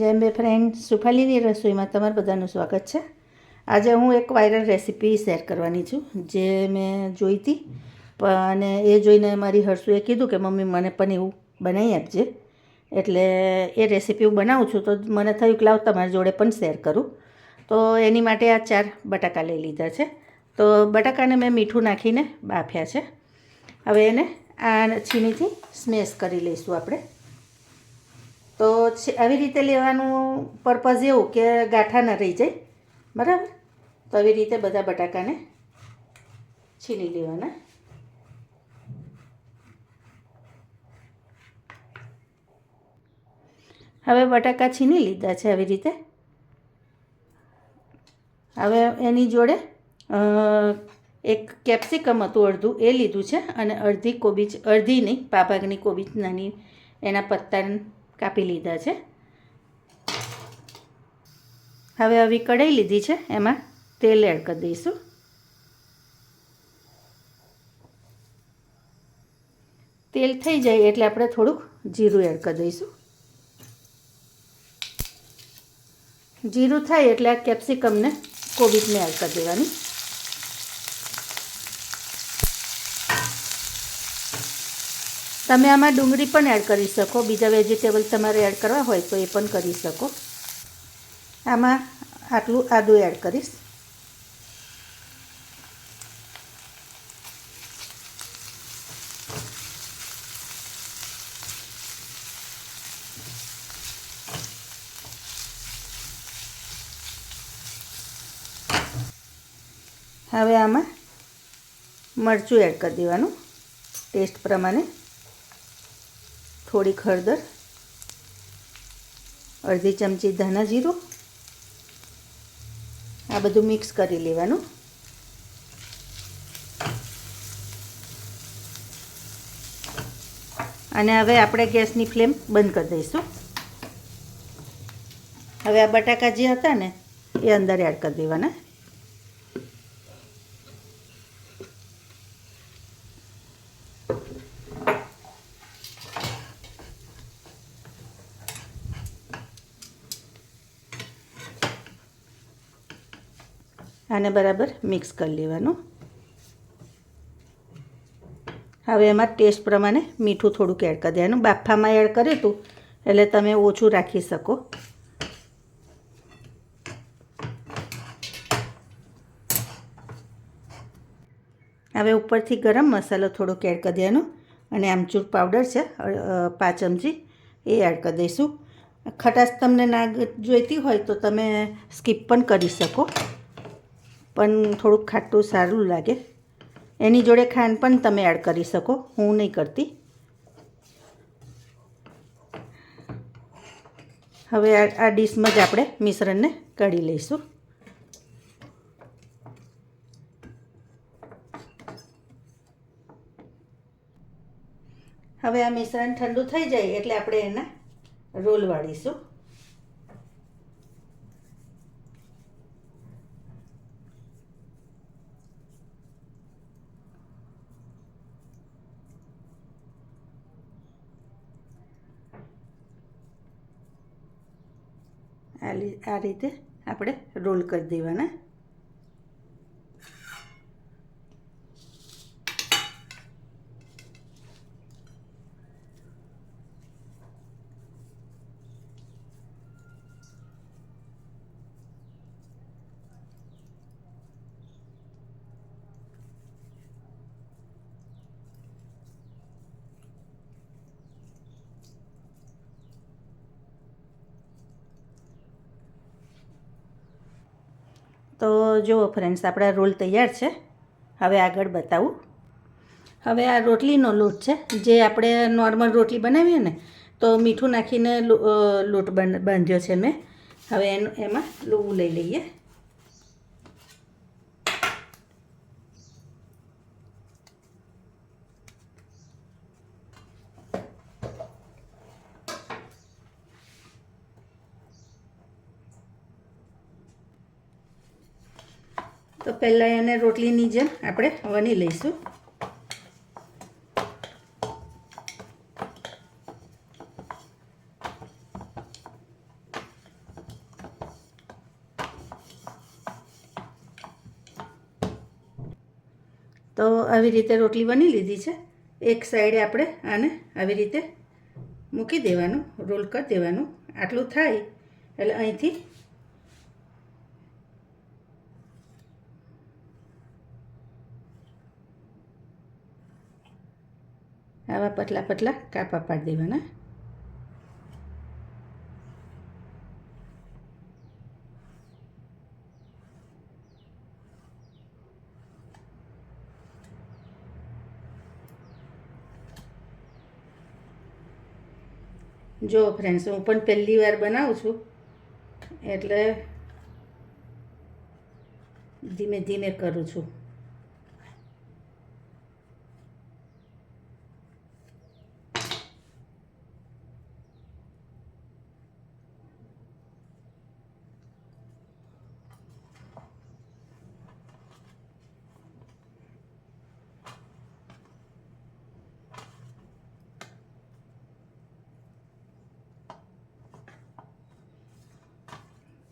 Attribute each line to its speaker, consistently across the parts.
Speaker 1: જેમ બે ફ્રેન્ડ સુફાલીની રસોઈમાં તમારું બધાનું સ્વાગત છે. આજે હું એક વાયરલ રેસીપી શેર કરવાની છું, જે મેં જોઈ હતી. અને એ જોઈને મારી હર્ષુએ કીધું કે મમ્મી મને પણ એવું બનાવી આપજે. એટલે એ રેસીપી હું બનાવું છું, તો મને થયું કે લાવ તમારી જોડે પણ શેર કરું. તો એની માટે આ ચાર બટાકા લઈ લીધા છે. તો બટાકાને મેં મીઠું નાખીને બાફ્યા છે. હવે એને આ છીણીથી સ્મેશ કરી લઈશું આપણે. તો આવી રીતે લેવાનું પર્પઝ એવું કે ગાંઠા ન રહી જાય. બરાબર? તો આવી રીતે બધા બટાકાને છીની લેવાના. હવે બટાકા છીની લીધા છે આવી રીતે. હવે એની જોડે એક કેપ્સિકમ હતું અડધું, એ લીધું છે અને અડધી કોબીજ, અડધી નહીં, પાભાગની કોબીજ નાની, એના પત્તા કાપી લીધા છે. હવે આવી કઢાઈ લીધી છે, એમાં તેલ એડ કરી દઈશું. તેલ થઈ જાય એટલે આપણે થોડુંક જીરું એડ કરી દઈશું. જીરું થાય એટલે આ કેપ્સિકમને કોબીજને એડ કરી દેવાની. તમે આમાં ડુંગળી પણ એડ કરી શકો. બીજા વેજીટેબલ તમારે એડ કરવા હોય તો એ પણ કરી શકો. આમાં આટલું આદું એડ કરીશ. હવે આમાં મરચું એડ કરી દેવાનું. ટેસ્ટ પ્રમાણે. થોડીક હળદર, અડધી ચમચી ધાણા જીરું, આ બધું મિક્સ કરી લેવાનું. અને હવે આપણે ગેસની ફ્લેમ બંધ કરી દઈશું. હવે આ બટાકા જે હતા ને, એ અંદર એડ કરી દેવાના. આને બરાબર મિક્સ કરી લેવાનું. હવે એમાં ટેસ્ટ પ્રમાણે મીઠું થોડુંક એડ કરી દેવાનું. બાફામાં એડ કર્યું હતું, એટલે તમે ઓછું રાખી શકો. હવે ઉપરથી ગરમ મસાલો થોડોક એડ કરી દેવાનો અને આમચૂર પાવડર છે પાંચ ચમચી એ એડ કરી દઈશું. ખટાશ તમને ના જોઈતી હોય તો તમે સ્કીપ પણ કરી શકો. પણ થોડુંક ખાટું સારું લાગે. એની જોડે ખાંડ પણ તમે એડ કરી શકો. હું નહીં કરતી. હવે આ આ ડીશમાં જ આપણે મિશ્રણને કાઢી લઈશું. હવે આ મિશ્રણ ઠંડુ થઈ જાય એટલે આપણે એના રોલ વાળીશું. આ રીતે આપણે રોલ કરી દેવાના તો જુઓ ફ્રેન્ડ્સ આપણા રોલ તૈયાર છે. હવે આગળ બતાવું. હવે આ રોટલીનો લોટ છે, જે આપણે નોર્મલ રોટલી બનાવીએ ને, તો મીઠું નાખીને લોટ બાંધ્યો છે મેં. હવે એનું, એમાં લોવું લઈ લઈએ. તો પહેલાં એને રોટલીની જેમ આપણે વણી લઈશું. તો આવી રીતે રોટલી બની લીધી છે. એક સાઈડે આપણે આને આવી રીતે મૂકી દેવાનું, રોલ કરી દેવાનું. આટલું થાય એટલે અહીંથી આવા પતલા પતલા કાપા પાડી દેવાના. જો ફ્રેન્ડ્સ હું પણ પહેલી વાર બનાવું છું. એટલે ધીમે ધીમે કરું છું.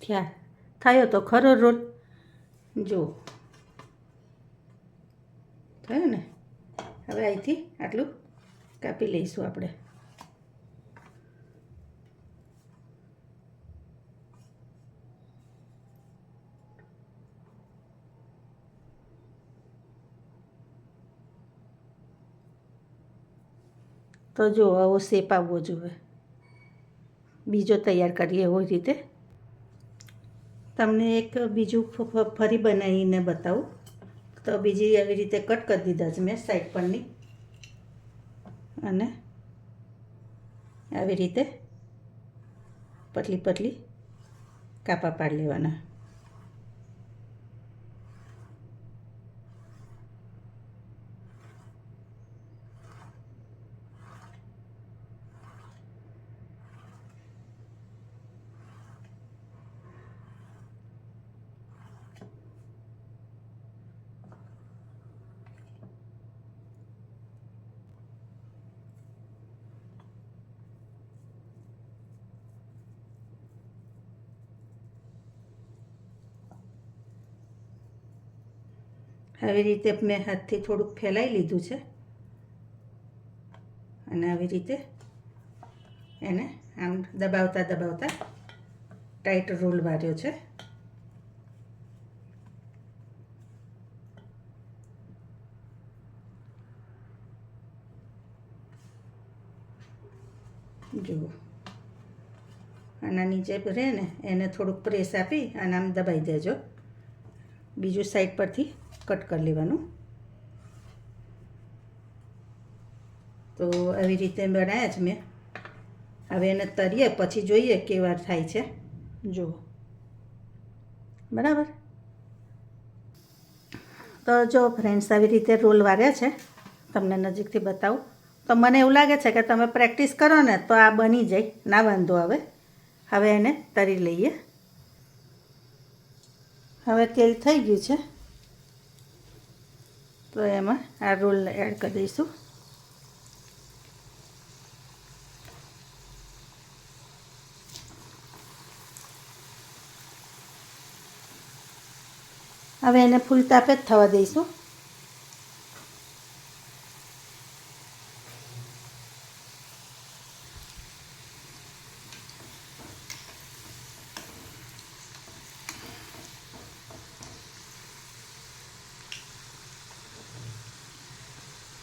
Speaker 1: થયા. થયો તો ખરો રોલ. જો થયો ને? હવે અહીંથી આટલું કાપી લઈશું આપણે. તો જો આવો શેપ આવવો જોઈએ. બીજો તૈયાર કરીએ એવી રીતે. તમને એક બીજું ફરી બનાવીને બતાવું. તો બીજી આવી રીતે કટ કરી દીધા છે મેં સાઈડ પરની. અને આવી રીતે પતલી પતલી કાપા પાડી લેવાના. આવી રીતે મેં હાથથી થોડુંક ફેલાઈ લીધું છે. અને આવી રીતે એને આમ દબાવતા દબાવતા ટાઈટ રોલ વાર્યો છે. જુઓ આના નીચે રહે ને એને થોડુંક પ્રેસ આપી અને આમ દબાઈ દેજો. બીજું સાઈડ પરથી કટ કરી લેવાનું. તો આવી રીતે બનાવ્યા છે મેં. હવે એને તરીએ પછી જોઈએ કેવા થાય છે. જુઓ. બરાબર? તો જો ફ્રેન્ડ્સ આવી રીતે રોલ વાર્યા છે. તમને નજીકથી બતાવું. તો મને એવું લાગે છે કે તમે પ્રેક્ટિસ કરો ને, તો આ બની જાય. ના વાંધો આવે. હવે એને તરી લઈએ. હવે તેલ થઈ ગયું છે. તો એમાં આ રોલ એડ કરી દઈશું. હવે એને ફૂલ તાપે જ થવા દઈશું.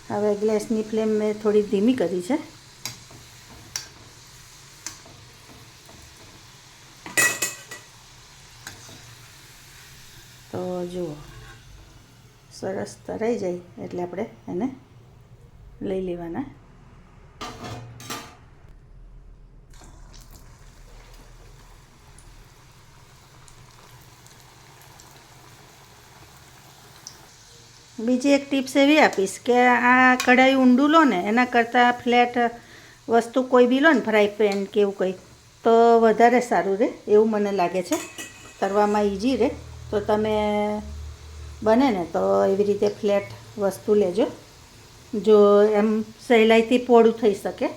Speaker 1: હવે ગેસની ફ્લેમ મેં થોડી ધીમી કરી છે. તો જુઓ, સરસ તરાઈ જાય એટલે આપણે એને લઈ લેવાના. બીજી એક ટિપ્સ એવી આપીશ કે આ કઢાઈ ઊંડું લો ને, એના કરતાં ફ્લેટ વસ્તુ કોઈ બી લો ને, ફ્રાય કે એવું કંઈ, તો વધારે સારું રહે એવું મને લાગે છે. તરવામાં ઇઝી રહે તો તમે બને ને, તો એવી રીતે ફ્લેટ વસ્તુ લેજો, જો એમ સહેલાઈથી પોળું થઈ શકે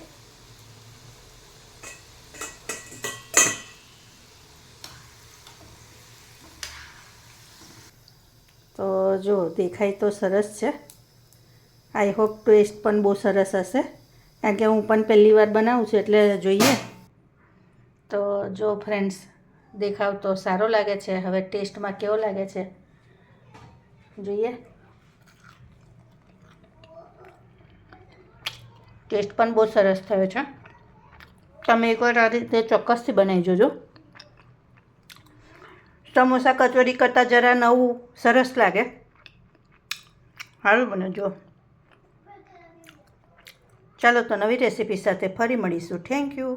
Speaker 1: તો જો, દેખાય તો સરસ છે. આઈ હોપ ટેસ્ટ પણ બહુ સરસ હશે. કારણ કે હું પણ પહેલી વાર બનાવું છું, એટલે જોઈએ. તો જો ફ્રેન્ડ્સ દેખાવ તો સારો લાગે છે. હવે ટેસ્ટમાં કેવો લાગે છે? જોઈએ. ટેસ્ટ પણ બહુ સરસ થયો છે. તમે એકવાર આ રીતે ચોક્કસથી બનાવી જોજો. સમોસા કચોરી કરતાં જરા નવું સરસ લાગે. સારું બનાવજો ચાલો તો નવી રેસીપી સાથે ફરી મળીશું. Thank you